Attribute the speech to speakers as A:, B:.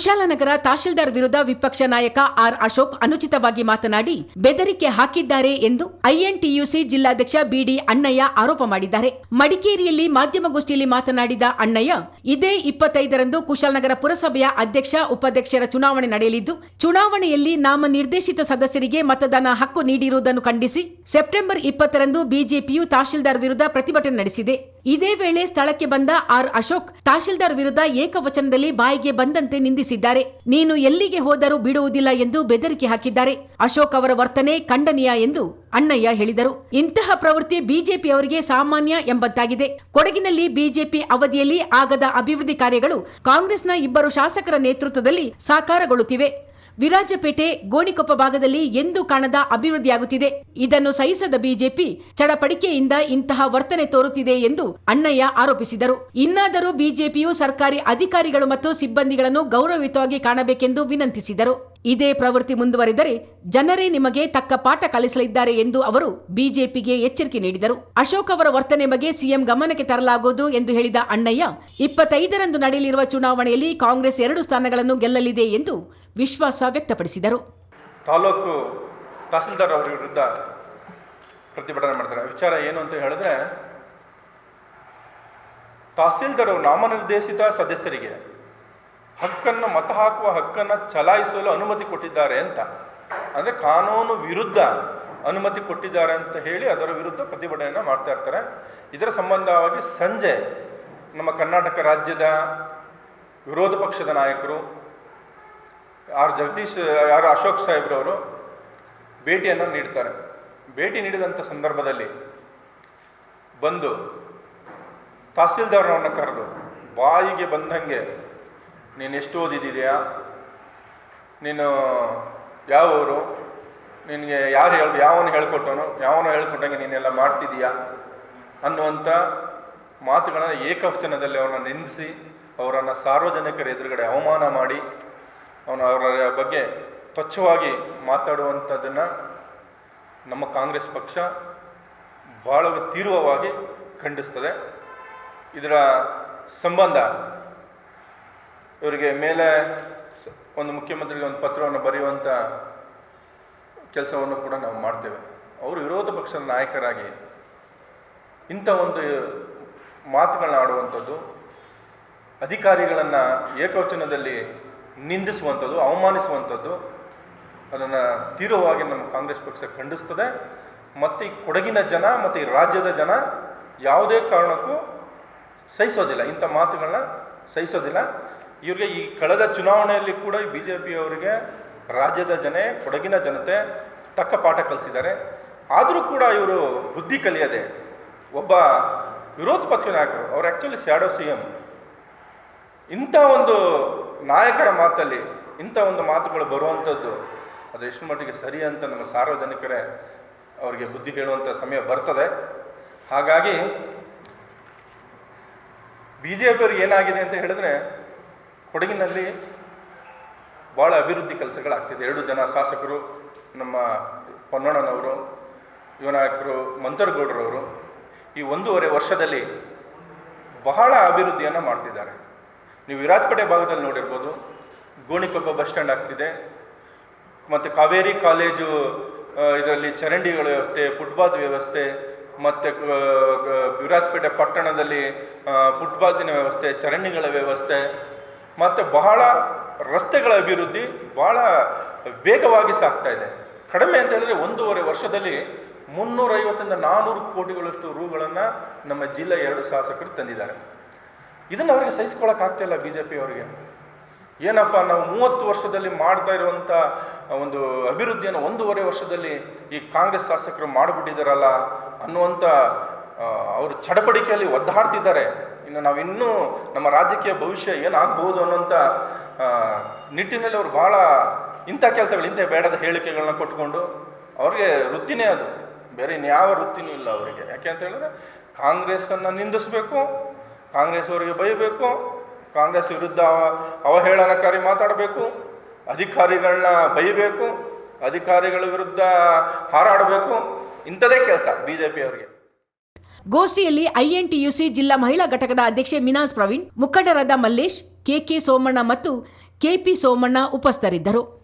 A: ಕುಶಾಲನಗರ ತಹಶೀಲ್ದಾರ್ ವಿರುದ್ಧ ವಿಪಕ್ಷ ನಾಯಕ ಆರ್ ಅಶೋಕ್ ಅನುಚಿತವಾಗಿ ಮಾತನಾಡಿ ಬೆದರಿಕೆ ಹಾಕಿದ್ದಾರೆ ಎಂದು ಐಎನ್ಟಿಯುಸಿ ಜಿಲ್ಲಾಧ್ಯಕ್ಷ ಬಿಡಿ ಅಣ್ಣಯ್ಯ ಆರೋಪ ಮಾಡಿದ್ದಾರೆ. ಮಡಿಕೇರಿಯಲ್ಲಿ ಮಾಧ್ಯಮಗೋಷ್ಠಿಯಲ್ಲಿ ಮಾತನಾಡಿದ ಅಣ್ಣಯ್ಯ, ಇದೇ ಇಪ್ಪತ್ತೈದರಂದು ಕುಶಾಲನಗರ ಪುರಸಭೆಯ ಅಧ್ಯಕ್ಷ, ಉಪಾಧ್ಯಕ್ಷರ ಚುನಾವಣೆ ನಡೆಯಲಿದ್ದು, ಚುನಾವಣೆಯಲ್ಲಿ ನಾಮ ನಿರ್ದೇಶಿತ ಸದಸ್ಯರಿಗೆ ಮತದಾನ ಹಕ್ಕು ನೀಡಿರುವುದನ್ನು ಖಂಡಿಸಿ, ಸೆಪ್ಟೆಂಬರ್ ಇಪ್ಪತ್ತರಂದು ಬಿಜೆಪಿಯು ತಹಶೀಲ್ದಾರ್ ವಿರುದ್ಧ ಪ್ರತಿಭಟನೆ ನಡೆಸಿದೆ. ಇದೇ ವೇಳೆ ಸ್ಥಳಕ್ಕೆ ಬಂದ ಆರ್ ಅಶೋಕ್ ತಹಶೀಲ್ದಾರ್ ವಿರುದ್ಧ ಏಕವಚನದಲ್ಲಿ ಬಾಯಿಗೆ ಬಂದಂತೆ ನಿಂದಿಸಿದ್ದಾರೆ. ನೀನು ಎಲ್ಲಿಗೆ ಹೋದರೂ ಬಿಡುವುದಿಲ್ಲ ಎಂದು ಬೆದರಿಕೆ ಹಾಕಿದ್ದಾರೆ. ಅಶೋಕ್ ಅವರ ವರ್ತನೆ ಖಂಡನೀಯ ಎಂದು ಅಣ್ಣಯ್ಯ ಹೇಳಿದರು. ಇಂತಹ ಪ್ರವೃತ್ತಿ ಬಿಜೆಪಿಯವರಿಗೆ ಸಾಮಾನ್ಯ ಎಂಬಂತಾಗಿದೆ. ಕೊಡಗಿನಲ್ಲಿ ಬಿಜೆಪಿ ಅವಧಿಯಲ್ಲಿ ಆಗದ ಅಭಿವೃದ್ಧಿ ಕಾರ್ಯಗಳು ಕಾಂಗ್ರೆಸ್ನ ಇಬ್ಬರು ಶಾಸಕರ ನೇತೃತ್ವದಲ್ಲಿ ಸಾಕಾರಗೊಳ್ಳುತ್ತಿವೆ. ವಿರಾಜಪೇಟೆ ಗೋಣಿಕೊಪ್ಪ ಭಾಗದಲ್ಲಿ ಎಂದೂ ಕಾಣದ ಅಭಿವೃದ್ಧಿಯಾಗುತ್ತಿದೆ. ಇದನ್ನು ಸಹಿಸದ ಬಿಜೆಪಿ ಚಡಪಡಿಕೆಯಿಂದ ಇಂತಹ ವರ್ತನೆ ತೋರುತ್ತಿದೆ ಎಂದು ಅಣ್ಣಯ್ಯ ಆರೋಪಿಸಿದರು. ಇನ್ನಾದರೂ ಬಿಜೆಪಿಯು ಸರ್ಕಾರಿ ಅಧಿಕಾರಿಗಳು ಮತ್ತು ಸಿಬ್ಬಂದಿಗಳನ್ನು ಗೌರವಯುತವಾಗಿ ಕಾಣಬೇಕೆಂದು ವಿನಂತಿಸಿದರು. ಇದೇ ಪ್ರವೃತ್ತಿ ಮುಂದುವರಿದರೆ ಜನರೇ ನಿಮಗೆ ತಕ್ಕ ಪಾಠ ಕಲಿಸಲಿದ್ದಾರೆ ಎಂದು ಅವರು ಬಿಜೆಪಿಗೆ ಎಚ್ಚರಿಕೆ ನೀಡಿದರು. ಅಶೋಕ್ ಅವರ ವರ್ತನೆ ಬಗ್ಗೆ ಸಿಎಂ ಗಮನಕ್ಕೆ ತರಲಾಗುವುದು ಎಂದು ಹೇಳಿದ ಅಣ್ಣಯ್ಯ, ಇಪ್ಪತ್ತೈದರಂದು ನಡೆಯಲಿರುವ ಚುನಾವಣೆಯಲ್ಲಿ ಕಾಂಗ್ರೆಸ್ ಎರಡು ಸ್ಥಾನಗಳನ್ನು ಗೆಲ್ಲಲಿದೆ ಎಂದು ವಿಶ್ವಾಸ ವ್ಯಕ್ತಪಡಿಸಿದರು.
B: ತಾಲೂಕು ತಹಸೀಲ್ದಾರ್ ಅವರ ವಿರುದ್ಧ ಪ್ರತಿಭಟನೆ ಮಾಡ್ತಾರೆ. ವಿಚಾರ ಏನು ಅಂತ ಹೇಳಿದ್ರೆ, ತಹಸೀಲ್ದಾರ್ ನಾಮನಿರ್ದೇಶಿತ ಸದಸ್ಯರಿಗೆ ಹಕ್ಕನ್ನು ಮತ ಹಾಕುವ ಹಕ್ಕನ್ನು ಚಲಾಯಿಸಲು ಅನುಮತಿ ಕೊಟ್ಟಿದ್ದಾರೆ ಅಂತ. ಅಂದರೆ ಕಾನೂನು ವಿರುದ್ಧ ಅನುಮತಿ ಕೊಟ್ಟಿದ್ದಾರೆ ಅಂತ ಹೇಳಿ ಅದರ ವಿರುದ್ಧ ಪ್ರತಿಭಟನೆಯನ್ನು ಮಾಡ್ತಾ ಇರ್ತಾರೆ. ಇದರ ಸಂಬಂಧವಾಗಿ ಸಂಜೆ ನಮ್ಮ ಕರ್ನಾಟಕ ರಾಜ್ಯದ ವಿರೋಧ ಪಕ್ಷದ ನಾಯಕರು ಆರ್ ಜಗದೀಶ್, ಯಾರು ಅಶೋಕ್ ಸಾಹೇಬ್ರವರು ಭೇಟಿಯನ್ನು ನೀಡ್ತಾರೆ. ಭೇಟಿ ನೀಡಿದಂಥ ಸಂದರ್ಭದಲ್ಲಿ ಬಂದು ತಹಸೀಲ್ದಾರ್ನವ್ರನ್ನ ಕರೆದು ಬಾಯಿಗೆ ಬಂದಂಗೆ ನೀನು ಎಷ್ಟು ಓದಿದ್ದೀಯಾ ನೀನು ಯಾವ ಊರು? ನಿನಗೆ ಯಾರು ಹೇಳ್, ಯಾವನು ಹೇಳ್ಕೊಟ್ಟನು ಯಾವನು ಹೇಳ್ಕೊಟ್ಟಂಗೆ ನೀನೆಲ್ಲ ಮಾಡ್ತಿದ್ದೀಯಾ? ಅನ್ನುವಂಥ ಮಾತುಗಳನ್ನು ಏಕವಚನದಲ್ಲಿ ಅವರನ್ನು ನಿಂದಿಸಿ, ಅವರನ್ನು ಸಾರ್ವಜನಿಕರ ಎದುರುಗಡೆ ಅವಮಾನ ಮಾಡಿ, ಅವನು ಅವರ ಬಗ್ಗೆ ಸ್ವಚ್ಛವಾಗಿ ಮಾತಾಡುವಂಥದ್ದನ್ನು ನಮ್ಮ ಕಾಂಗ್ರೆಸ್ ಪಕ್ಷ ಭಾಳ ತೀವ್ರವಾಗಿ ಖಂಡಿಸ್ತದೆ. ಇದರ ಸಂಬಂಧ ಇವರಿಗೆ ಮೇಲೆ ಒಂದು ಮುಖ್ಯಮಂತ್ರಿಗೆ ಒಂದು ಪತ್ರವನ್ನು ಬರೆಯುವಂಥ ಕೆಲಸವನ್ನು ಕೂಡ ನಾವು ಮಾಡ್ತೇವೆ. ಅವರು ವಿರೋಧ ಪಕ್ಷದ ನಾಯಕರಾಗಿ ಇಂಥ ಒಂದು ಮಾತುಗಳನ್ನ ಆಡುವಂಥದ್ದು, ಅಧಿಕಾರಿಗಳನ್ನು ಏಕವಚನದಲ್ಲಿ ನಿಂದಿಸುವಂಥದ್ದು, ಅವಮಾನಿಸುವಂಥದ್ದು, ಅದನ್ನು ತೀವ್ರವಾಗಿ ನಮ್ಮ ಕಾಂಗ್ರೆಸ್ ಪಕ್ಷ ಖಂಡಿಸ್ತದೆ. ಮತ್ತು ಈ ಕೊಡಗಿನ ಜನ, ಮತ್ತು ಈ ರಾಜ್ಯದ ಜನ ಯಾವುದೇ ಕಾರಣಕ್ಕೂ ಸಹಿಸೋದಿಲ್ಲ. ಇಂಥ ಮಾತುಗಳನ್ನ ಸಹಿಸೋದಿಲ್ಲ. ಇವ್ರಿಗೆ ಈ ಕಳೆದ ಚುನಾವಣೆಯಲ್ಲಿ ಕೂಡ ಬಿ ಜೆ ಪಿಯವರಿಗೆ ರಾಜ್ಯದ ಜನ, ಕೊಡಗಿನ ಜನತೆ ತಕ್ಕ ಪಾಠ ಕಲಿಸಿದ್ದಾರೆ. ಆದರೂ ಕೂಡ ಇವರು ಬುದ್ಧಿ ಕಲಿಯದೆ ಒಬ್ಬ ವಿರೋಧ ಪಕ್ಷ ನಾಯಕರು, ಅವ್ರು ಆ್ಯಕ್ಚುಲಿ ಸ್ಯಾಡೋ ಸಿ ಎಂ ಇಂಥ ಒಂದು ನಾಯಕರ ಮಾತಲ್ಲಿ, ಇಂಥ ಒಂದು ಮಾತುಗಳು ಬರುವಂಥದ್ದು, ಅದು ಎಷ್ಟು ಮಟ್ಟಿಗೆ ಸರಿ ಅಂತ ನಮ್ಮ ಸಾರ್ವಜನಿಕರೇ ಅವರಿಗೆ ಬುದ್ಧಿ ಹೇಳುವಂಥ ಸಮಯ ಬರ್ತದೆ. ಹಾಗಾಗಿ ಬಿ ಜೆ ಪಿಯವ್ರಿಗೆ ಏನಾಗಿದೆ ಅಂತ ಹೇಳಿದ್ರೆ ಕೊಡಗಿನಲ್ಲಿ ಭಾಳ ಅಭಿವೃದ್ಧಿ ಕೆಲಸಗಳಾಗ್ತಿದೆ. ಎರಡು ಜನ ಶಾಸಕರು, ನಮ್ಮ ಪೊನ್ನಣ್ಣನವರು ಯುವನಾಯಕರು ಮಂತರಗೌಡರವರು ಈ ಒಂದೂವರೆ ವರ್ಷದಲ್ಲಿ ಬಹಳ ಅಭಿವೃದ್ಧಿಯನ್ನು ಮಾಡ್ತಿದ್ದಾರೆ. ನೀವು ವಿರಾಜಪೇಟೆ ಭಾಗದಲ್ಲಿ ನೋಡಿರ್ಬೋದು, ಗೋಣಿಕೊಪ್ಪ ಬಸ್ ಸ್ಟ್ಯಾಂಡ್ ಆಗ್ತಿದೆ, ಮತ್ತು ಕಾವೇರಿ ಕಾಲೇಜು ಇದರಲ್ಲಿ ಚರಂಡಿಗಳ ವ್ಯವಸ್ಥೆ ಫುಟ್ಬಾತ್ ವ್ಯವಸ್ಥೆ, ಮತ್ತು ವಿರಾಜಪೇಟೆ ಪಟ್ಟಣದಲ್ಲಿ ಫುಟ್ಬಾತಿನ ವ್ಯವಸ್ಥೆ, ಚರಂಡಿಗಳ ವ್ಯವಸ್ಥೆ ಮತ್ತು ಬಹಳ ರಸ್ತೆಗಳ ಅಭಿವೃದ್ಧಿ ಬಹಳ ವೇಗವಾಗಿ ಸಾಗ್ತಾ ಇದೆ. ಕಡಿಮೆ ಅಂತ ಹೇಳಿದ್ರೆ ಒಂದೂವರೆ ವರ್ಷದಲ್ಲಿ ಮುನ್ನೂರೈವತ್ತರಿಂದ ನಾನ್ನೂರು ಕೋಟಿಗಳಷ್ಟು ರೂಗಳನ್ನು ನಮ್ಮ ಜಿಲ್ಲೆ ಎರಡು ಶಾಸಕರು ತಂದಿದ್ದಾರೆ. ಇದನ್ನು ಅವರಿಗೆ ಸಹಿಸ್ಕೊಳ್ಳೋಕ್ಕಾಗ್ತಿಲ್ಲ ಬಿ ಜೆ ಪಿ ಅವರಿಗೆ. ಏನಪ್ಪ ನಾವು ಮೂವತ್ತು ವರ್ಷದಲ್ಲಿ ಮಾಡ್ತಾ ಇರುವಂಥ ಒಂದು ಅಭಿವೃದ್ಧಿಯನ್ನು ಒಂದೂವರೆ ವರ್ಷದಲ್ಲಿ ಈ ಕಾಂಗ್ರೆಸ್ ಶಾಸಕರು ಮಾಡಿಬಿಟ್ಟಿದ್ದಾರಲ್ಲ ಅನ್ನುವಂಥ ಅವರು ಚಡಪಡಿಕೆಯಲ್ಲಿ ಒದ್ದಾಡ್ತಿದ್ದಾರೆ. ಇನ್ನು ನಾವಿನ್ನೂ ನಮ್ಮ ರಾಜಕೀಯ ಭವಿಷ್ಯ ಏನಾಗಬಹುದು ಅನ್ನೋಂಥ ನಿಟ್ಟಿನಲ್ಲಿ ಅವರು ಭಾಳ ಇಂಥ ಕೆಲಸಗಳು, ಇಂಥ ಬೇಡದ ಹೇಳಿಕೆಗಳನ್ನ ಕೊಟ್ಕೊಂಡು ಅವ್ರಿಗೆ ವೃತ್ತಿನೇ ಅದು. ಬೇರೆ ಇನ್ಯಾವ ವೃತ್ತಿನೂ ಇಲ್ಲ ಅವರಿಗೆ. ಯಾಕೆ ಅಂತ ಹೇಳಿದ್ರೆ, ಕಾಂಗ್ರೆಸ್ಸನ್ನು ನಿಂದಿಸಬೇಕು ಕಾಂಗ್ರೆಸ್ ಅವರಿಗೆ ಬೈಬೇಕು, ಕಾಂಗ್ರೆಸ್ ವಿರುದ್ಧ ಅವ- ಅವಹೇಳನಕಾರಿ ಮಾತಾಡಬೇಕು, ಅಧಿಕಾರಿಗಳನ್ನ ಬೈಬೇಕು, ಅಧಿಕಾರಿಗಳ ವಿರುದ್ಧ ಹಾರಾಡಬೇಕು, ಇಂಥದೇ ಕೆಲಸ ಬಿ ಜೆ ಪಿ ಅವರಿಗೆ
A: ಗೋಷ್ಠಿಯಲ್ಲಿ ಐಎನ್ಟಿಯುಸಿ ಜಿಲ್ಲಾ ಮಹಿಳಾ ಘಟಕದ ಅಧ್ಯಕ್ಷೆ ಮಿನಾಸ್ ಪ್ರವೀಣ್, ಮುಖಂಡರಾದ ಮಲ್ಲೇಶ್ ಕೆಕೆ ಸೋಮಣ್ಣ ಮತ್ತು ಕೆಪಿ ಸೋಮಣ್ಣ ಉಪಸ್ಥರಿದ್ದರು